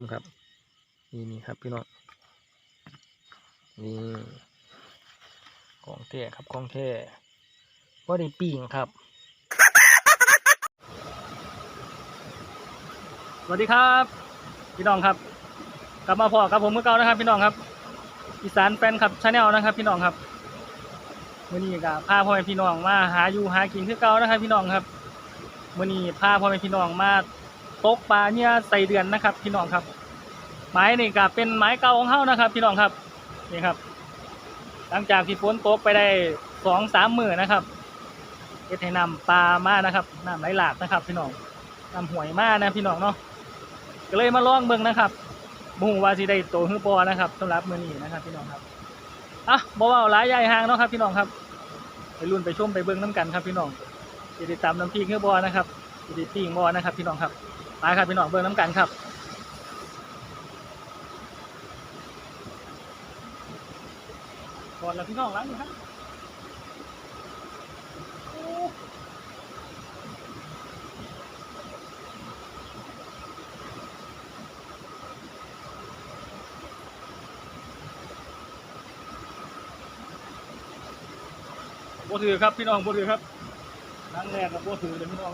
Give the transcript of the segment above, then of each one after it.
ครับ นี่นี่ครับพี่น้องนี่ของแท้ครับของแท้ว่าได้ปีงครับสวัสดีครับ พี่น้องครับ กลับมาพอกับผมเมื่อเก่านะครับ พี่น้องครับ อีสานแฟนครับชาแนลนะครับ พี่น้องครับมื่อนี้ก็พาพ่อแม่พี่น้องมาหาอยู่หากินคือเก่านะครับ พี่น้องครับมื่อนี้พาพ่อแม่พี่น้องมา ตกปลาเนี่ยใส่เดือนนะครับ พี่น้องครับ ไม้นี่ก็เป็นไม้เก่าของเฮานะครับ พี่น้องครับนี่ครับ หลังจากที่ฝนตกไปได้สองสามมือนะครับเฮ็ดให้นำปลามานะครับน้ำไหลหลากนะครับ พี่น้องน้ำหวยมานะพี่น้องเนาะก็เลยมาลองเบิ่งนะครับบ่ฮู้ว่าสิได้โตหรือบ่นะครับสำหรับมือนี้นะครับ พี่น้องครับอะบ่เว้าหลายใหญ่ห่างเนาะครับ พี่น้องครับ ไปรุ่นไปชมไปเบิ่งน้ำกันครับ พี่น้องสิได้ตำน้ำพริกหรือบ่นะครับสิได้ปิ้งบ่นะครับ พี่น้องครับ ไปครับพี่น้องเบิ่งน้ำกันครับก่อนแล้วพี่น้องล้างนี่ครับโอ้บ่ถือครับพี่น้องโบถือครับครั้งแรกกับโบถือเลยพี่น้อง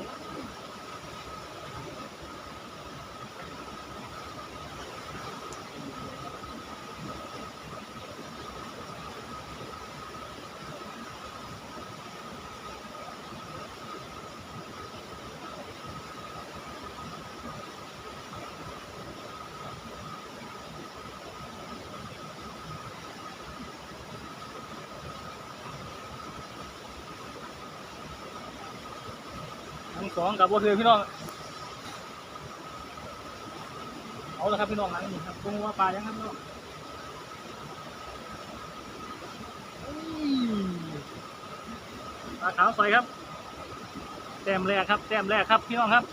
สองกับบ่ถือพี่น้องเอาละครับพี่น้องหลังนี่ครับตรงว่าปลายังครับพี่น้องปลาขาวใสครับ แต้มแรกครับ แต้มแรกครับพี่น้องครับ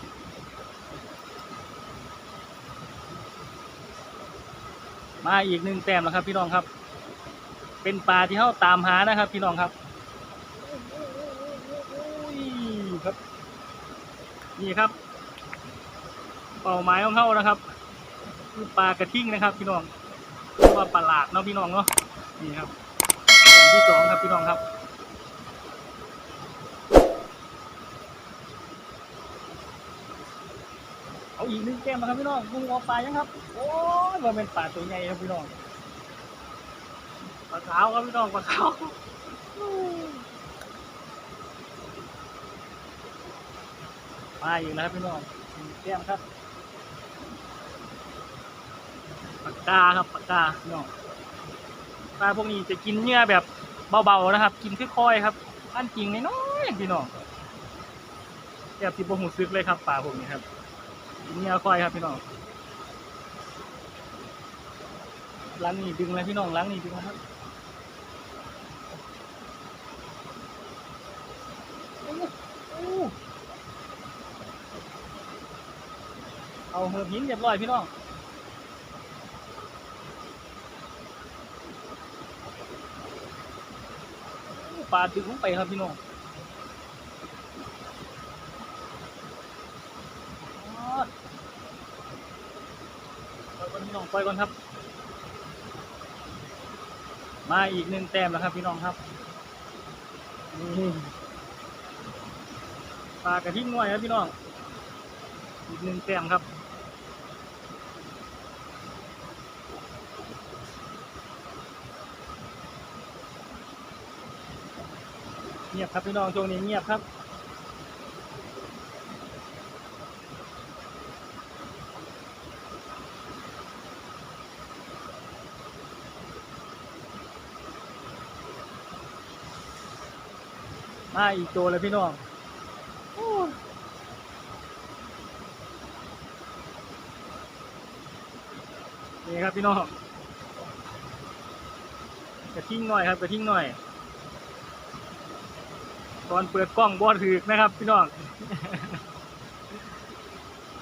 มาอีกหนึ่งแต้มแล้วครับพี่น้องครับ เป็นปลาที่เขาตามหานะครับ พี่น้องครับครับ นี่ครับ เป้าหมายของเขานะครับคือปลากระทิ่งนะครับ พี่น้องเรียกว่าปลาหลาดเนาะพี่น้องเนาะนี่ครับแต้มที่สองครับพี่น้องครับเอาอีกหนึ่งแก้มนะครับพี่น้องลุงเอาปลายังครับ โอ้ยมันเป็นปลาตัวใหญ่ครับพี่น้องปลาขาวครับพี่น้องปลาขาว มาอีกแล้วครับพี่น้องหนึ่งแก้มครับปากกาครับปากกาพี่น้องปลาพวกนี้จะกินเนื้อแบบเบาๆนะครับ กินค่อยๆครับอันจริงน้อยๆพี่น้องแบบที่ผมหูซึกเลยครับปลาพวกนี้ครับกินเนื้อค่อยครับพี่น้องล้างนี่ดึงเลยพี่น้องล้างนี่ดึงนะครับอู้อู้ เอาเหือบหินเรียบร้อยพี่น้องปลาดึงลงไปครับพี่น้องอ๋อปล่อยก่อนพี่น้องปล่อยก่อนครับ มาอีกหนึ่งแต้มแล้วครับพี่น้องครับปลากระทิ่งน้อยครับพี่น้อง อีกหนึ่งแต้มครับ เงียบครับพี่น้องช่วงนี้เงียบครับมาอีกตัวเลยพี่น้องนี่ครับพี่น้องกระทิ้งหน่อยครับกระทิ้งหน่อย ตอนเปิดกล้องบอถือกนะครับ พี่น้อง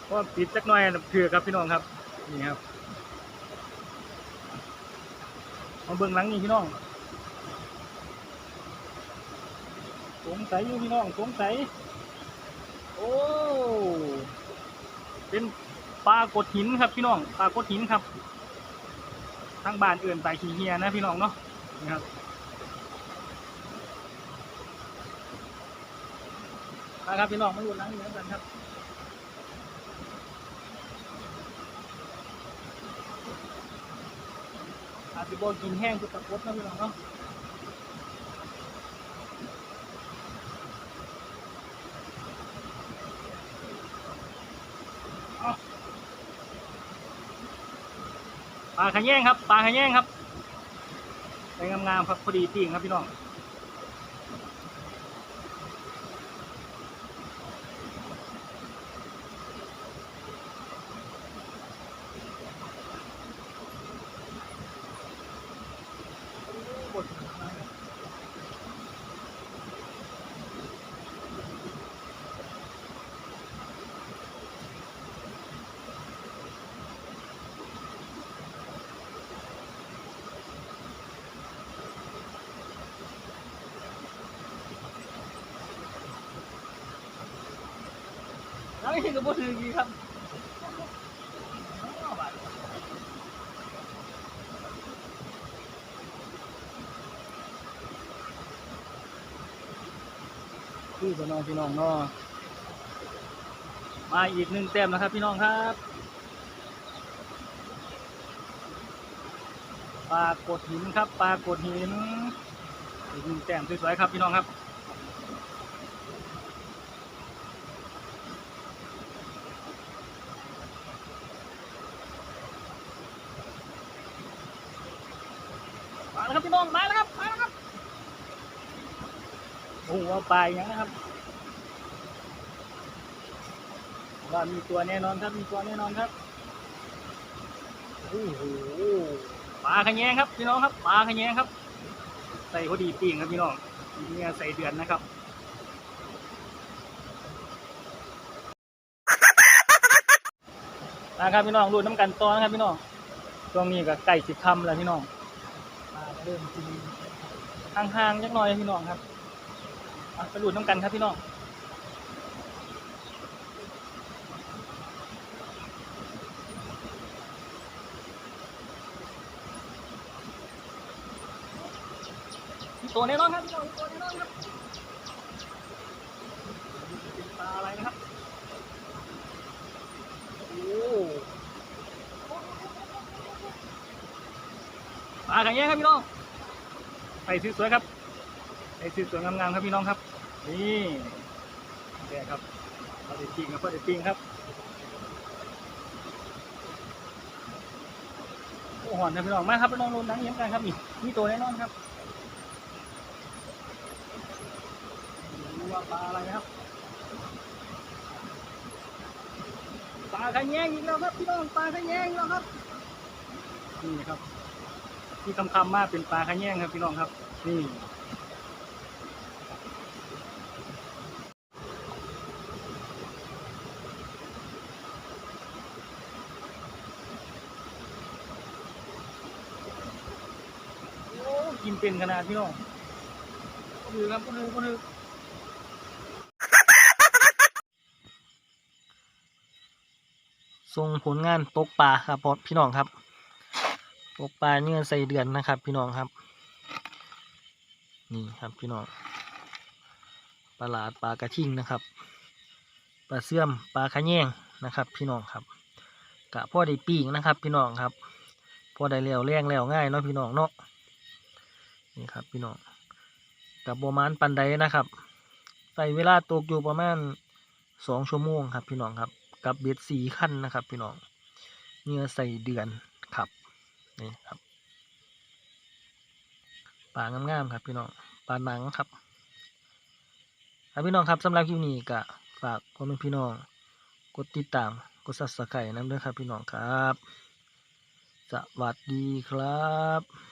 เพราะว่าปิดจักหน่อยถือครับพี่น้องครับ นี่ครับมาเบื้องหลังนี่พี่น้องสงสัยอยู่พี่น้องสงสัยโอ้เป็นปลากดหินครับพี่น้องปลากดหินครับทางบ้านเอื่นไปลาขี้เฮียนะพี่น้องเนาะนี่ครับ มาครับพี่น้องมาดูล้างนื้กันครับอาจจะบกินแห้งคือตะกดนะพี่น้องเนาะปลาขะแยงครับปลาขะแยงครับไปงามๆครับพอดีปิ้งครับพี่น้อง เห็นกับพวกถือกีครับพี่พี่น้องพี่น้องเนาะมาอีกหนึ่งแต้มนะครับพี่น้องครับปลากดหินครับปลากดหินอีกหนึ่งแต้มสวยๆครับพี่น้องครับ มาแล้วครับพี่น้อ งมาแล้วครับ มาแล้วครับโอ้โหเอาปลาอย่างนะครับว่ามีตัวแน่นอนครับมีตัวแน่นอนครับโอ้โหปลาขะแยงครับพี่น้องครับปลาขะแยงครับ ใส่พอดีปีงครับพี่น้องเนี่ยใส่เดือนนะครับนะครับพี่น้องรูน้ำกันตอนะครับพี่น้องช่วงนี้ก็ใกล้สิบคำแล้วพี่น้อง เริ่มกินห่างๆยักหน่อยพี่น้องครับไปหลุดน้ำกันครับพี่น้องตัวแน่นอนครับพี่น้องมีตัวแน่นอนครับปลาอะไรนะครับโอ้ ปลาขังแย่ครับพี่น้องไปสวยๆครับไปสวยๆงามๆครับพี่น้องครับ นี่แกครับพอได้ปิ้งครับพอได้ปิ้งครับโอ้หอนครับพี่น้องมาครับพี่น้องลงนังเยี่ยมกันครับนี่มีตัวแน่นอนครับดูว่าปลาอะไรนะครับปลาขะแยงอีกแล้วครับพี่น้องปลาขะแยงอีกแล้วครับนี่ครับ ที่คำคำๆมากเป็นปลาขะแยงครับพี่น้องครับ นี่กินเป็นขนาดพี่น้องก็คือครับก็คือก็คือส่งผลงานตกปลาครับพี่น้องครับ ตกปลาเนื้อใส่เดือนนะครับ พี่น้องครับ นี่ครับพี่น้องปลาหลาดปลากระทิงนะครับปลาเสื่อมปลาขะแยงนะครับ พี่น้องครับกะพ่อได้ปีกนะครับ พี่น้องครับพ่อได้แล้วแรงแล้วง่ายเนาะพี่น้องเนาะนี่ครับ พี่น้องกับโบมานปันไดนะครับใส่เวลาตกอยู่ประมาณสองชั่วโมงครับ พี่น้องครับ กับเบ็ดสีขั้นนะครับ พี่น้องเนื้อใส่เดือนครับ นี่ครับปลางามๆครับพี่น้องปลาหนังครับครับพี่น้องครับสำหรับคลิปนี้ก็ฝากพ่อแม่พี่น้องกดติดตามกดซับสไครต์น้ำด้วยครับพี่น้องครับ สวัสดีครับ